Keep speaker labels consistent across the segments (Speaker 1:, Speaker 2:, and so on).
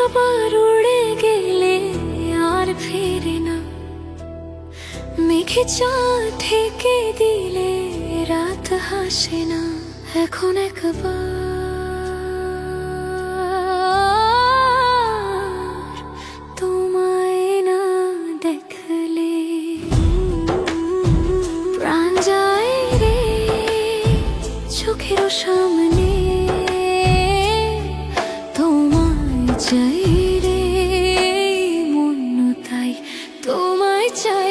Speaker 1: একবার উড়ে গেলে আর ফিরে না। মেঘে চাঁদ ঠেকে দিলে রাত হাসে না। এখন একবার তোমায় না দেখলে প্রাণ যায় রে চোখের সামনে। চাই রে মন তাই তোমায় চাই।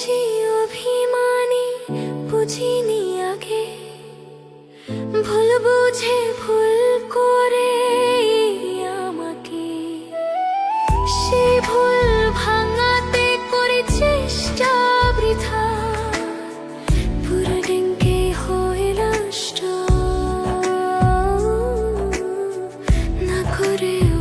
Speaker 1: বেশি অভিমানী, বুঝিনি আগে। ভুল বুঝে ভুল করে আমাকে। সে ভুল ভাঙাতে করে চেষ্টা বৃথা। পুরো ডিঙ্কে হয়ে নষ্ট। না করেও